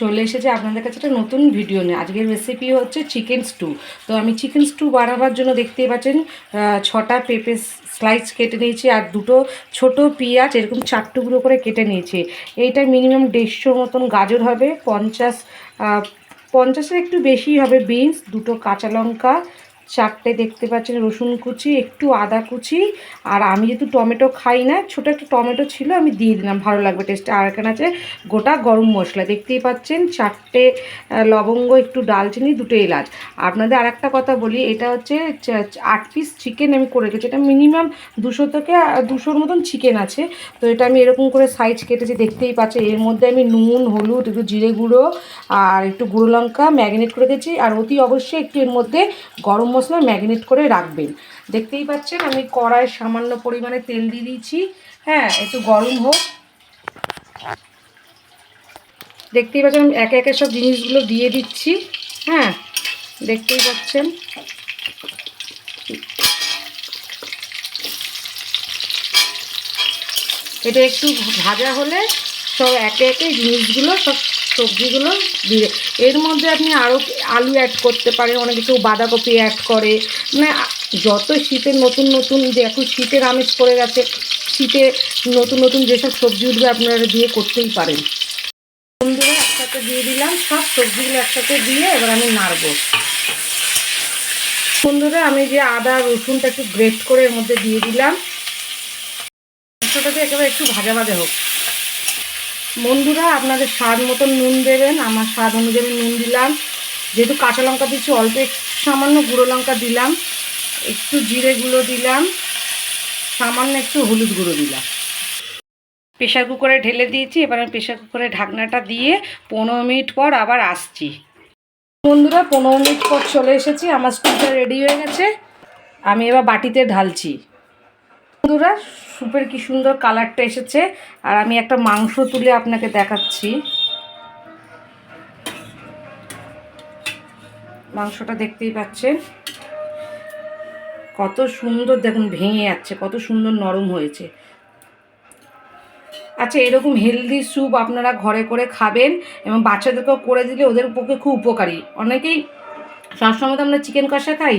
চলে এসেছে আপনাদের কাছে একটা নতুন ভিডিও নিয়ে। আজকের রেসিপি হচ্ছে চিকেন স্টু তো আমি চিকেন স্টু বানাবার জন্য দেখতেই পাচ্ছেন ছটা পেঁপে স্লাইস কেটে নিয়েছি আর দুটো ছোট পেঁয়াজ, এরকম চার টুকরো করে কেটে নিয়েছি। এইটা মিনিমাম দেড়শো মতন গাজর হবে, পঞ্চাশ পঞ্চাশের একটু বেশি হবে বিনস দুটো কাঁচা লঙ্কা চারটে দেখতে পাচ্ছেন, রসুন কুচি, একটু আদা কুচি, আর আমি যেহেতু টমেটো খাই না, ছোটো একটা টমেটো ছিল, আমি দিয়ে দিলাম, ভালো লাগবে টেস্টে আর এখানে আছে গোটা গরম মশলা, দেখতেই পাচ্ছেন চারটে লবঙ্গ, একটু ডালচিনি, দুটো এলাচ। আপনাদের আর একটা কথা বলি, এটা হচ্ছে আট পিস চিকেন আমি করে রেখেছি এটা মিনিমাম দুশো থেকে দুশোর মতন চিকেন আছে। তো এটা আমি এরকম করে সাইজ কেটেছি, দেখতেই পাচ্ছেন। এর মধ্যে আমি নুন, হলুদ, একটু জিরে গুঁড়ো, আর একটু গুঁড়ো লঙ্কা ম্যাগনেট করে দিয়েছি। আর অতি অবশ্যই একটু এর মধ্যে গরম মশলা ম্যাগনেট করে রাখবেন। দেখতেই পাচ্ছেন, আমি কড়ায় সামান্য পরিমাণে তেল দিয়ে দিয়েছি। হ্যাঁ একটু গরম হোক। দেখতেই পাচ্ছেন একে একে সব জিনিসগুলো দিয়ে দিচ্ছি। হ্যাঁ দেখতেই পাচ্ছেন। এটা একটু ভাজা হলে সব একে একে জিনিসগুলো সব সবজিগুলো দিয়ে এর মধ্যে আপনি আরও আলু অ্যাড করতে পারেন, অনেকে কেউ বাঁধাকপি অ্যাড করে। মানে যত শীতের নতুন নতুন যে এখন শীতের আমেজ পড়ে গেছে, শীতে নতুন নতুন যেসব সবজি উঠবে আপনারা দিয়ে করতেই পারেন। বন্ধুরা, একসাথে দিয়ে দিলাম, সব সবজিগুলো একসাথে দিয়ে এবার আমি নাড়বো। বন্ধুরা, আমি যে আদা, রসুনটা একটু গ্রেট করে এর মধ্যে দিয়ে দিলাম। একেবারে একটু ভাজা ভাজা হোক। বন্ধুরা, আপনাদের স্বাদ মতন নুন দেবেন। আমার স্বাদ অনুযায়ী নুন দিলাম। যেহেতু কাঁচা লঙ্কা দিচ্ছি অল্প সামান্য গুঁড়ো লঙ্কা দিলাম। একটু জিরে গুঁড়ো দিলাম। সামান্য একটু হলুদ গুঁড়ো দিলাম। প্রেশার কুকারে ঢেলে দিয়েছি। এবার আমি প্রেশার কুকারে ঢাকনাটা দিয়ে পনেরো মিনিট পর আবার আসছি। বন্ধুরা, পনেরো মিনিট পর চলে এসেছি। আমার স্টুপটা রেডি হয়ে গেছে। আমি এবার বাটিতে ঢালছি। বন্ধুরা, স্যুপের কি সুন্দর কালারটা এসেছে। আর আমি একটা মাংস তুলে আপনাকে দেখাচ্ছি। মাংসটা দেখতেই পাচ্ছেন। কত সুন্দর দেখুন, ভেঙে যাচ্ছে, কত সুন্দর নরম হয়েছে। আচ্ছা এরকম হেলদি স্যুপ আপনারা ঘরে করে খাবেন এবং বাচ্চাদেরকেও করে দিলে ওদের পক্ষে খুব উপকারী। অনেকেই সবসময় তো আমরা চিকেন কষা খাই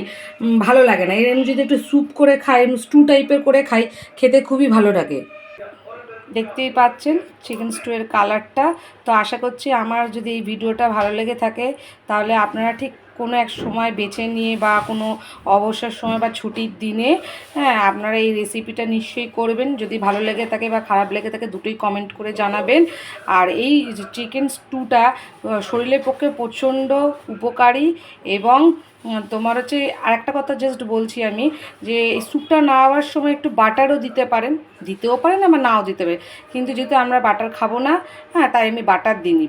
ভালো লাগে না। এরকম যদি একটু স্যুপ করে খাই স্টু টাইপের করে খাই, খেতে খুবই ভালো লাগে। দেখতেই পাচ্ছেন চিকেন স্টুয়ের কালারটা তো আশা করছি আমার যদি এই ভিডিওটা ভালো লেগে থাকে, তাহলে আপনারা ঠিক কোনো এক সময় বেছে নিয়ে বা কোনো অবসর সময় বা ছুটির দিনে হ্যাঁ আপনারা এই রেসিপিটা নিশ্চয়ই করবেন। যদি ভালো লেগে থাকে বা খারাপ লেগে থাকে, দুটোই কমেন্ট করে জানাবেন। আর এই চিকেন স্টুটা শরীরের পক্ষে প্রচণ্ড উপকারী এবং তোমার হচ্ছে আরেকটা কথা জাস্ট বলছি আমি, যে এই স্যুপটা নেওয়ার সময় একটু বাটারও দিতে পারেন। দিতেও পারেন আবার নাও দিতে পারেন। কিন্তু যেহেতু আমরা বাটার খাব না হ্যাঁ তাই আমি বাটার দিইনি